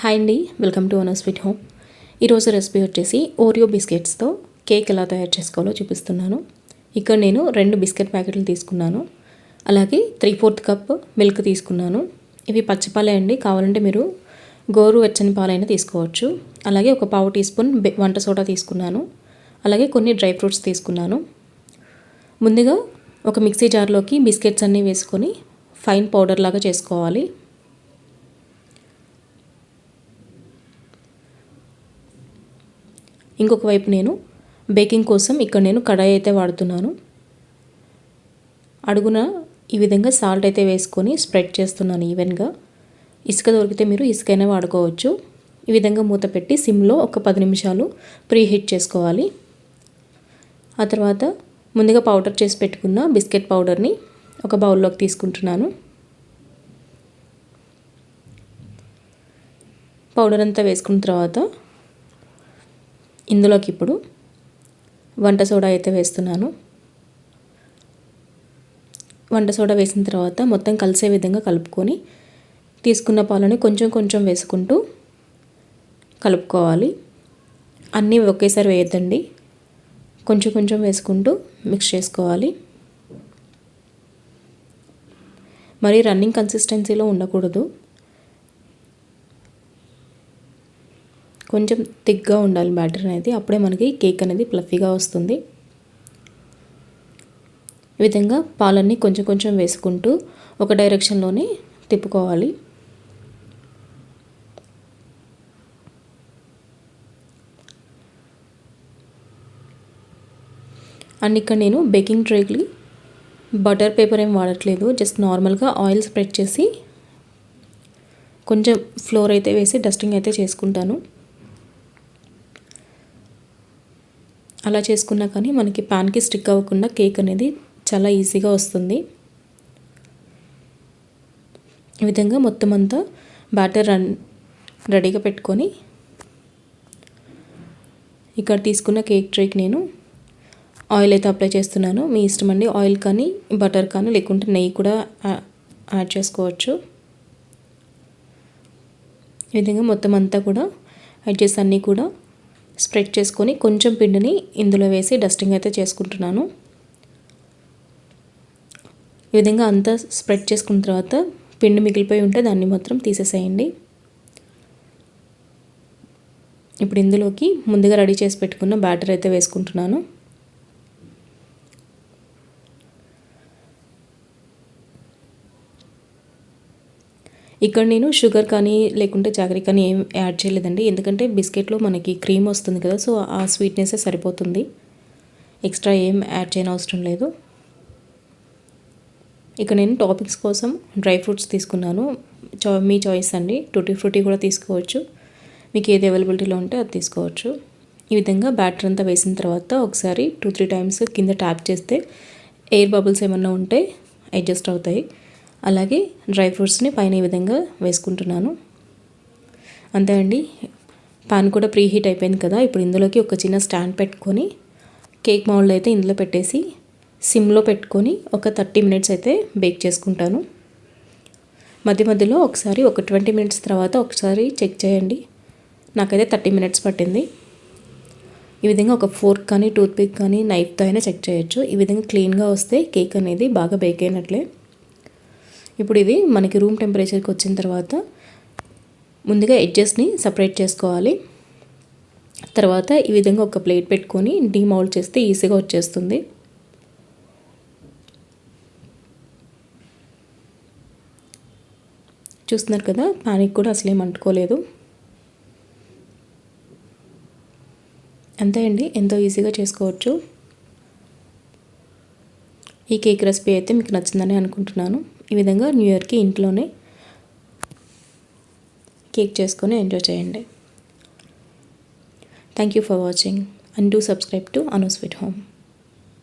Hi అండి welcome to Anu sweet home ఈరోజు recipe వచ్చేసి ఓరియో బిస్కెట్స్తో కేక్ ఎలా తయారు చేసుకోవాలో చూపిస్తున్నాను. ఇక్కడ నేను రెండు బిస్కెట్ ప్యాకెట్లు తీసుకున్నాను. అలాగే త్రీ ఫోర్త్ కప్ మిల్క్ తీసుకున్నాను. ఇవి పచ్చిపాలే అండి కావాలంటే మీరు గోరు వెచ్చని పాలైనా తీసుకోవచ్చు. అలాగే ఒక పావు టీ స్పూన్ వంట సోడా తీసుకున్నాను. అలాగే కొన్ని డ్రై ఫ్రూట్స్ తీసుకున్నాను. ముందుగా ఒక మిక్సీ జార్లోకి బిస్కెట్స్ అన్నీ వేసుకొని ఫైన్ పౌడర్ లాగా చేసుకోవాలి. ఇంకొక వైపు నేను బేకింగ్ కోసం ఇక్కడ నేను కడాయి అయితే వాడుతున్నాను. అడుగున ఈ విధంగా సాల్ట్ అయితే వేసుకొని స్ప్రెడ్ చేస్తున్నాను ఈవెన్గా. ఇసుక దొరికితే మీరు ఇసుకైనా వాడుకోవచ్చు. ఈ విధంగా మూత పెట్టి సిమ్లో ఒక పది నిమిషాలు ప్రీ హీట్ చేసుకోవాలి. ఆ తర్వాత ముందుగా పౌడర్ చేసి పెట్టుకున్న బిస్కెట్ పౌడర్ని ఒక బౌల్లోకి తీసుకుంటున్నాను. పౌడర్ అంతా వేసుకున్న తర్వాత ఇందులోకి ఇప్పుడు వంట సోడా అయితే వేస్తున్నాను. వంట సోడా వేసిన తర్వాత మొత్తం కలిసే విధంగా కలుపుకొని తీసుకున్న పాలని కొంచెం కొంచెం వేసుకుంటూ కలుపుకోవాలి. అన్నీ ఒకేసారి వేయద్దండి. కొంచెం కొంచెం వేసుకుంటూ మిక్స్ చేసుకోవాలి. మరి రన్నింగ్ కన్సిస్టెన్సీలో ఉండకూడదు. కొంచెం థిక్గా ఉండాలి బ్యాటర్ అనేది. అప్పుడే మనకి కేక్ అనేది ప్లఫీగా వస్తుంది. ఈ విధంగా పాలన్నీ కొంచెం కొంచెం వేసుకుంటూ ఒక డైరెక్షన్లోనే తిప్పుకోవాలి. అండ్ ఇక్కడ నేను బేకింగ్ ట్రేకి బటర్ పేపర్ ఏం వాడట్లేదు. జస్ట్ నార్మల్గా ఆయిల్ స్ప్రెడ్ చేసి కొంచెం ఫ్లోర్ అయితే వేసి డస్టింగ్ అయితే చేసుకుంటాను. అలా చేసుకున్నా కానీ మనకి ప్యాన్కి స్టిక్ అవ్వకుండా కేక్ అనేది చాలా ఈజీగా వస్తుంది. ఈ విధంగా మొత్తం అంతా బ్యాటర్ రన్ రెడీగా పెట్టుకొని ఇక్కడ తీసుకున్న కేక్ ట్రేకి నేను ఆయిల్ అయితే అప్లై చేస్తున్నాను. మీ ఇష్టం అండి ఆయిల్ కానీ బటర్ కానీ లేకుంటే నెయ్యి కూడా యాడ్ చేసుకోవచ్చు. ఈ విధంగా మొత్తం అంతా కూడా యాడ్ చేసి అన్నీ కూడా స్ప్రెడ్ చేసుకొని కొంచెం పిండిని ఇందులో వేసి డస్టింగ్ అయితే చేసుకుంటున్నాను. ఈ విధంగా అంతా స్ప్రెడ్ చేసుకున్న తర్వాత పిండి మిగిలిపోయి ఉంటే దాన్ని మాత్రం తీసేసేయండి. ఇప్పుడు ఇందులోకి ముందుగా రెడీ చేసి పెట్టుకున్న బ్యాటర్ అయితే వేసుకుంటున్నాను. ఇక్కడ నేను షుగర్ కానీ లేకుంటే జాగరీ కానీ ఏం యాడ్ చేయలేదండి. ఎందుకంటే బిస్కెట్లో మనకి క్రీమ్ వస్తుంది కదా సో ఆ స్వీట్నెస్సే సరిపోతుంది. ఎక్స్ట్రా ఏం యాడ్ చేయని అవసరం లేదు. ఇక నేను టాపిక్స్ కోసం డ్రై ఫ్రూట్స్ తీసుకున్నాను. చా మీ చాయిస్ అండి. టూటీ ఫ్రూటీ కూడా తీసుకోవచ్చు. మీకు ఏది అవైలబిలిటీలో ఉంటే అది తీసుకోవచ్చు. ఈ విధంగా బ్యాటర్ అంతా వేసిన తర్వాత ఒకసారి టూ త్రీ టైమ్స్ కింద ట్యాప్ చేస్తే ఎయిర్ బబుల్స్ ఏమన్నా ఉంటే అడ్జస్ట్ అవుతాయి. అలాగే డ్రై ఫ్రూట్స్ని పైన ఈ విధంగా వేసుకుంటున్నాను. అంతే అండి. పాన్ కూడా ప్రీ హీట్ అయిపోయింది కదా. ఇప్పుడు ఇందులోకి ఒక చిన్న స్టాండ్ పెట్టుకొని కేక్ మౌల్డ్ అయితే ఇందులో పెట్టేసి సిమ్లో పెట్టుకొని ఒక థర్టీ మినిట్స్ అయితే బేక్ చేసుకుంటాను. మధ్య మధ్యలో ఒకసారి ఒక ట్వంటీ మినిట్స్ తర్వాత ఒకసారి చెక్ చేయండి. నాకైతే థర్టీ మినిట్స్ పట్టింది. ఈ విధంగా ఒక ఫోర్క్ కానీ టూత్పిక్ కానీ నైఫ్తో అయినా చెక్ చేయొచ్చు. ఈ విధంగా క్లీన్గా వస్తే కేక్ అనేది బాగా బేక్ అయినట్లే. ఇప్పుడు ఇది మనకి రూమ్ టెంపరేచర్కి వచ్చిన తర్వాత ముందుగా ఎడ్జెస్ని సపరేట్ చేసుకోవాలి. తర్వాత ఈ విధంగా ఒక ప్లేట్ పెట్టుకొని డీమౌల్డ్ చేస్తే ఈజీగా వచ్చేస్తుంది. చూస్తున్నారు కదా ప్యానిక్ కూడా అసలేం అంటుకోలేదు. అంతే అండి ఎంతో ఈజీగా చేసుకోవచ్చు. ఈ కేక్ రెసిపీ అయితే మీకు నచ్చిందని అనుకుంటున్నాను. ఈ విధంగా న్యూ ఇయర్కి ఇంట్లోనే కేక్ చేసుకొని ఎంజాయ్ చేయండి. Thank you for watching and do subscribe to Anu sweet home